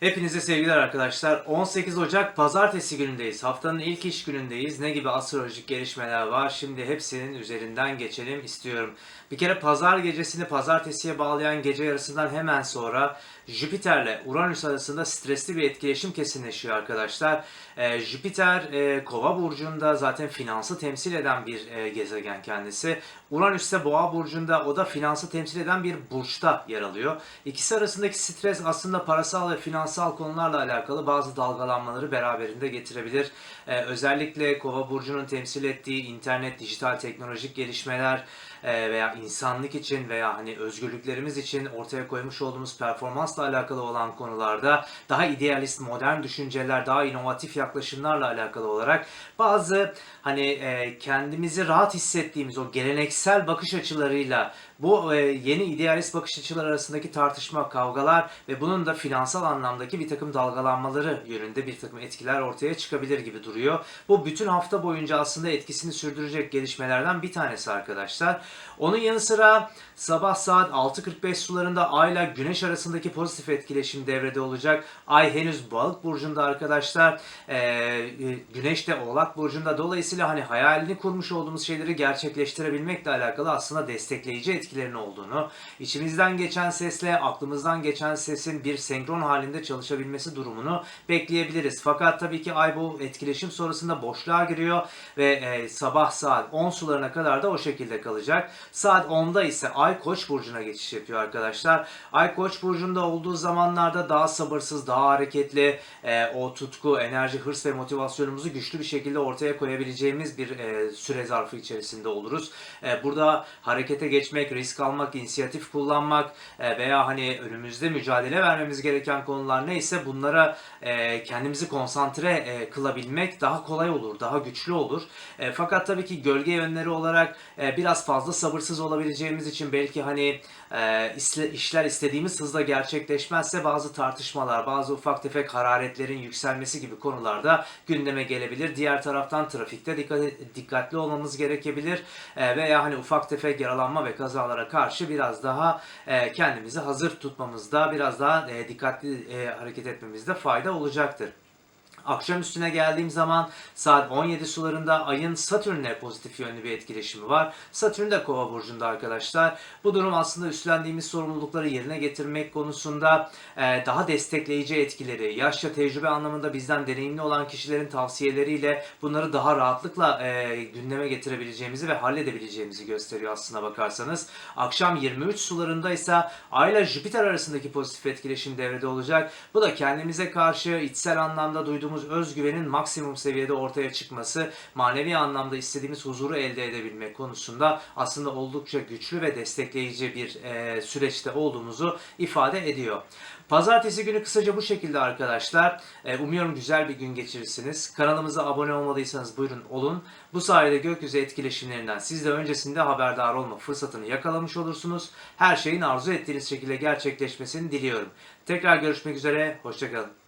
Hepinize sevgiler arkadaşlar. 18 Ocak pazartesi günündeyiz. Haftanın ilk iş günündeyiz. Ne gibi astrolojik gelişmeler var? Şimdi hepsinin üzerinden geçelim istiyorum. Bir kere pazar gecesini pazartesiye bağlayan gece yarısından hemen sonra Jüpiter'le Uranüs arasında stresli bir etkileşim kesinleşiyor arkadaşlar. Ee, Jüpiter e, Kova burcunda zaten finansı temsil eden bir e, gezegen kendisi. Uranüs ise Boğa burcunda o da finansı temsil eden bir burçta yer alıyor. İkisi arasındaki stres aslında parasal ve finansal konularla alakalı bazı dalgalanmaları beraberinde getirebilir. Ee, özellikle Kova burcunun temsil ettiği internet, dijital teknolojik gelişmeler e, veya insanlık için veya hani özgürlüklerimiz için ortaya koymuş olduğumuz performansla alakalı olan konularda daha idealist, modern düşünceler, daha inovatif yaklaşımlarla alakalı olarak bazı hani e, kendimizi rahat hissettiğimiz o geleneksel bakış açılarıyla bu e, yeni idealist bakış açıları arasındaki tartışma, kavgalar ve bunun da finansal anlamdaki bir takım dalgalanmaları yönünde bir takım etkiler ortaya çıkabilir gibi duruyor. Bu bütün hafta boyunca aslında etkisini sürdürecek gelişmelerden bir tanesi arkadaşlar. Onun yanı sıra sabah saat 6.45 sularında Ay ile Güneş arasındaki pozitif etkileşim devrede olacak. Ay henüz Balık burcunda arkadaşlar. Ee, e, Güneş de Oğlak burcunda. Dolayısıyla hani hayalini kurmuş olduğumuz şeyleri gerçekleştirebilmekle alakalı aslında destekleyici etkilerin olduğunu, içimizden geçen sesle aklımızdan geçen sesin bir senkron halinde çalışabilmesi durumunu bekleyebiliriz. Fakat tabii ki Ay bu etkileşim sonrasında boşluğa giriyor ve e, sabah saat 10 sularına kadar da o şekilde kalacak. Saat 10'da ise Ay Koç burcuna geçiş yapıyor arkadaşlar. Ay Koç burcunda olduğu zamanlarda daha sabırsız, daha hareketli, e, o tutku, enerji, hırs ve motivasyonumuzu güçlü bir şekilde ortaya koyabileceğimiz bir e, süre zarfı içerisinde oluruz. E, burada harekete geçmek, risk almak, inisiyatif kullanmak e, veya hani önümüzde mücadele vermemiz gereken konular neyse bunlara e, kendimizi konsantre e, kılabilmek daha kolay olur, daha güçlü olur. Fakat tabii ki gölge yönleri olarak biraz fazla sabırsız olabileceğimiz için belki hani işler istediğimiz hızla gerçekleşmezse bazı tartışmalar, bazı ufak tefek hararetlerin yükselmesi gibi konularda gündeme gelebilir. Diğer taraftan trafikte dikkat, dikkatli olmamız gerekebilir veya hani ufak tefek yaralanma ve kazalara karşı biraz daha e, kendimizi hazır tutmamızda, biraz daha e, dikkatli e, hareket etmemizde fayda olacaktır. Akşam üstüne geldiğim zaman saat 17 sularında ayın Satürn'le pozitif yönlü bir etkileşimi var. Satürn de Kova burcunda arkadaşlar. Bu durum aslında üstlendiğimiz sorumlulukları yerine getirmek konusunda e, daha destekleyici etkileri, yaşça tecrübe anlamında bizden deneyimli olan kişilerin tavsiyeleriyle bunları daha rahatlıkla e, gündeme getirebileceğimizi ve halledebileceğimizi gösteriyor aslına bakarsanız. Akşam 23 sularında ise Ay ile Jüpiter arasındaki pozitif etkileşim devrede olacak. Bu da kendimize karşı içsel anlamda duyduğumuz özgüvenin maksimum seviyede ortaya çıkması, manevi anlamda istediğimiz huzuru elde edebilmek konusunda aslında oldukça güçlü ve destekleyici bir e, süreçte olduğumuzu ifade ediyor. Pazartesi günü kısaca bu şekilde arkadaşlar. E, umuyorum güzel bir gün geçirirsiniz. Kanalımıza abone olmadıysanız buyurun olun. Bu sayede gökyüzü etkileşimlerinden siz de öncesinde haberdar olma fırsatını yakalamış olursunuz. Her şeyin arzu ettiğiniz şekilde gerçekleşmesini diliyorum. Tekrar görüşmek üzere, hoşçakalın.